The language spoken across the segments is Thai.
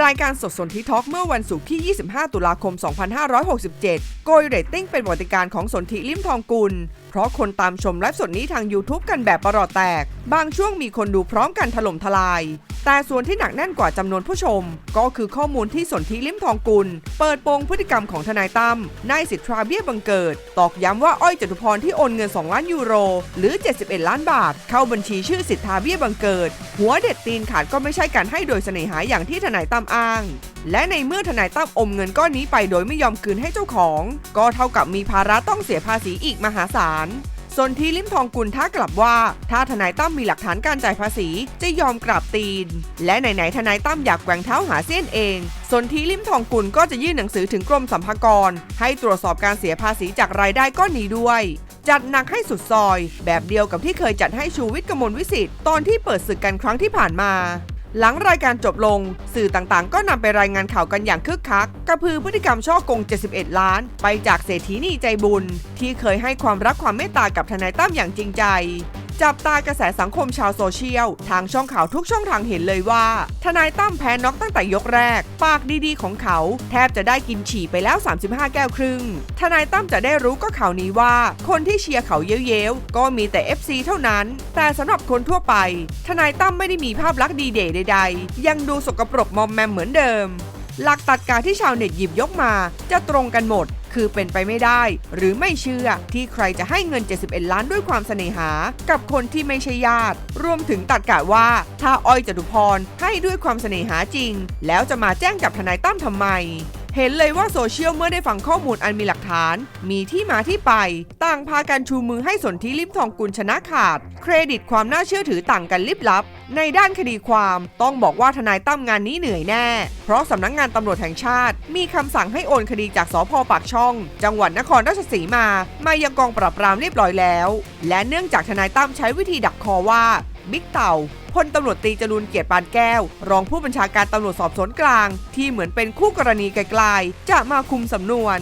รายการสดสนทิทอกเมื่อวันศุกร์ที่ 25 ตุลาคม 2567 โกยเรตติ้งเป็นบติการของสนธิลิมทองกุล เพราะคนตามชมไลฟ์สดนี้ทาง YouTube กันแบบประหลอดแตก บางช่วงมีคนดูพร้อมกันถล่มทลาย แต่ส่วนที่หนักแน่นกว่าจำนวนผู้ชม ก็คือข้อมูลที่สนธิลิมทองกุล เปิดโปงพฤติกรรมของทนายตั้มนายสิทธาเบี้ยบังเกิด ตอกย้ำว่าอ้อยจตุพรที่โอนเงิน 2 ล้านยูโร หรือ 71 ล้านบาท เข้าบัญชีชื่อสิทธาเบี้ยบังเกิด หัวเด็ดตีนขาดก็ไม่ใช่การให้โดยเสน่หาอย่างที่ทนายตั้มอ้าง และในเมื่อทนายตั้มอมเงินก้อนนี้ไปโดยไม่ยอมคืนให้เจ้าของ ก็เท่ากับมีภาระต้องเสียภาษีอีกมหาศาลส่วนทีลิมทองกุลท้ากลับว่า ถ้าทนายตั้มมีหลักฐานการจ่ายภาษีจะยอมกราบตีน และไหนๆทนายตั้มอยากแกว่งเท้าหาเส้นเอง ส่วนทีลิมทองกุลก็จะยื่นหนังสือถึงกรมสัมภากร ให้ตรวจสอบการเสียภาษีจากรายได้ก้อนนี้ด้วย จัดหนักให้สุดซอย แบบเดียวกับที่เคยจัดให้ชูวิทย์กมลวิสิทธิ์ตอนที่เปิดศึกกันครั้งที่ผ่านมา หลังรายการจบลง สื่อต่างๆ ก็นำไปรายงานข่าวกันอย่างคึกคัก กระพือพฤติกรรมช่อกง 71 ล้าน ไปจากเศรษฐีนีใจบุญ ที่เคยให้ความรักความเมตตากับทนายตั้มอย่างจริงใจ จับตากระแสสังคมชาวโซเชียล ทางช่องข่าวทุกช่องทางเห็นเลยว่า ทนายตั้มแพ้น็อกตั้งแต่ยกแรก ปากดีๆ ของเขา แทบจะได้กินฉี่ไปแล้ว 35 แก้วครึ่ง ทนายตั้มจะได้รู้ก็ข่าวนี้ว่า คนที่เชียร์เขาเย้ยวๆ ก็มีแต่ FC เท่านั้น แต่สำหรับคนทั่วไป ทนายตั้มไม่ได้มีภาพลักษณ์ดีเด่ใดๆ ยังดูสกปรกมอมแมมเหมือนเดิม หลักตัดการที่ชาวเน็ตหยิบยกมา จะตรงกันหมด คือเป็นไปไม่ได้ หรือไม่เชื่อที่ใครจะให้เงิน 71 ล้านด้วยความเสน่หา กับคนที่ไม่ใช่ญาติ รวมถึงตัดกะว่า ถ้าอ้อยจตุพรให้ด้วยความเสน่หาจริง แล้วจะมาแจ้งกับทนายตั้มทำไม เห็นเลยว่าโซเชียลเมื่อได้ฟังข้อมูลอันมีหลักฐาน มีที่มาที่ไป ต่างพากันชูมือให้สนธิลิมทองกุลชนะขาด เครดิตความน่าเชื่อถือต่างกันลิบลับ ในด้านคดีความต้องบอกว่าทนายตั้มงานนี้เหนื่อยแน่ เพราะสำนักงงานตำรวจแห่งชาติ มีคำสั่งให้โอนคดีจากสพปากช่อง จังหวัดนครราชสีมา มายังกองปราบปรามเรียบร้อยแล้ว และเนื่องจากทนายตั้มใช้วิธีดักคอว่า บิ๊กเต่าพลตำรวจตีจรูนเกียรติปานแก้ว รองผู้บัญชาการตำรวจสอบสวนกลาง ที่เหมือนเป็นคู่กรณีไกลๆ จะมาคุมสำนวน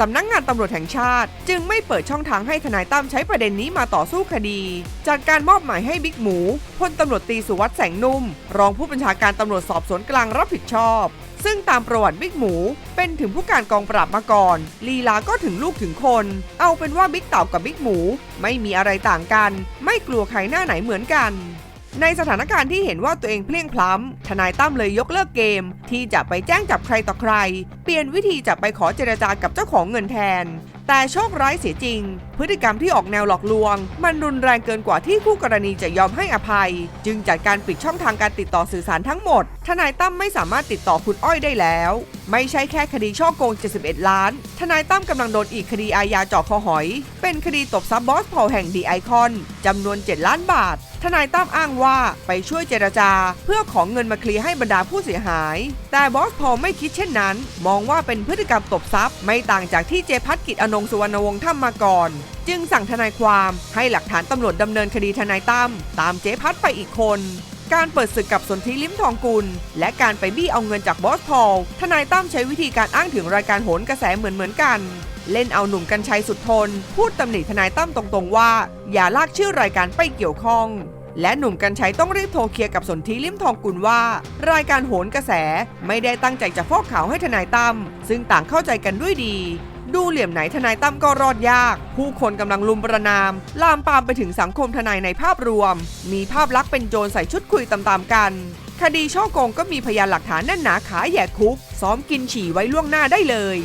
สำนักงงานตำรวจแห่งชาติ จึงไม่เปิดช่องทางให้ทนายตั้มใช้ประเด็นนี้มาต่อสู้คดีจัดการมอบหมายให้บิ๊กหมูพลตำรวจตีสุวัสด์แสงนุ่ม รองผู้บัญชาการตำรวจสอบสวนกลางรับผิดชอบ ซึ่งตามประวัติบิ๊กหมู เป็นถึงผู้การกองปราบมาก่อน ลีลาก็ถึงลูกถึงคน เอาเป็นว่าบิ๊กเต่ากับบิ๊กหมู ไม่มีอะไรต่างกัน ไม่กลัวใครหน้าไหนเหมือนกันในสถานการณ์ที่เห็นว่าตัวเองเพลียงพล้ำ ทนายตั้มเลยยกเลิกเกม ที่จะไปแจ้งจับใครต่อใคร เปลี่ยนวิธีจะไปขอเจรจากับเจ้าของเงินแทนแต่โชคร้ายเสียจริง พฤติกรรมที่ออกแนวหลอกลวง มันรุนแรงเกินกว่าที่คู่กรณีจะยอมให้อภัย จึงจัดการปิดช่องทางการติดต่อสื่อสารทั้งหมด ทนายตั้มไม่สามารถติดต่อคุณอ้อยได้แล้ว ไม่ใช่แค่คดีช่อโกง 71 ล้าน ทนายตั้มกำลังโดนอีกคดีอาญาเจาะคอหอย เป็นคดีตบซับบอสพอแห่งดีไอคอนจำนวน 7 ล้านบาท ทนายตั้มอ้างว่าไปช่วยเจรจา เพื่อของเงินมาเคลียร์ให้บรรดาผู้เสียหาย แต่บอสพอลไม่คิดเช่นนั้น มองว่าเป็นพฤติกรรมตบทรัพย์ ไม่ต่างจากที่เจพัฒกิจอนงสุวรรณวงศ์ทำมาก่อน จึงสั่งทนายความให้หลักฐานตำรวจดำเนินคดีทนายตั้มตามเจพัฒไปอีกคนการเปิดศึกกับสนธิลิ้มทองกุล และการไปบี้เอาเงินจากบอสพอลทนายตั้มใช้วิธีการอ้างถึงรายการโหนกระแสเหมือนเหมือนกัน เล่นเอาหนุ่มกัญชัยสุดทน พูดตำหนิทนายตั้มตรงๆว่า อย่าลากชื่อรายการไปเกี่ยวข้อง และหนุ่มกัญชัยต้องรีบโทรเคลียร์กับสนธิลิ้มทองกุลว่า รายการโหนกระแสไม่ได้ตั้งใจจะฟอกข่าวให้ทนายตั้มซึ่งต่างเข้าใจกันด้วยดี ดูเหลี่ยมไหนทนายตั้มก็รอดยาก ผู้คนกำลังลุมประนาม ลามปามไปถึงสังคมทนายในภาพรวม มีภาพลักษณ์เป็นโจรใส่ชุดคุยตามๆกัน คดีช่อโกงก็มีพยานหลักฐานแน่นหนาขาแยกคุกซ้อมกินฉี่ไว้ล่วงหน้าได้เลย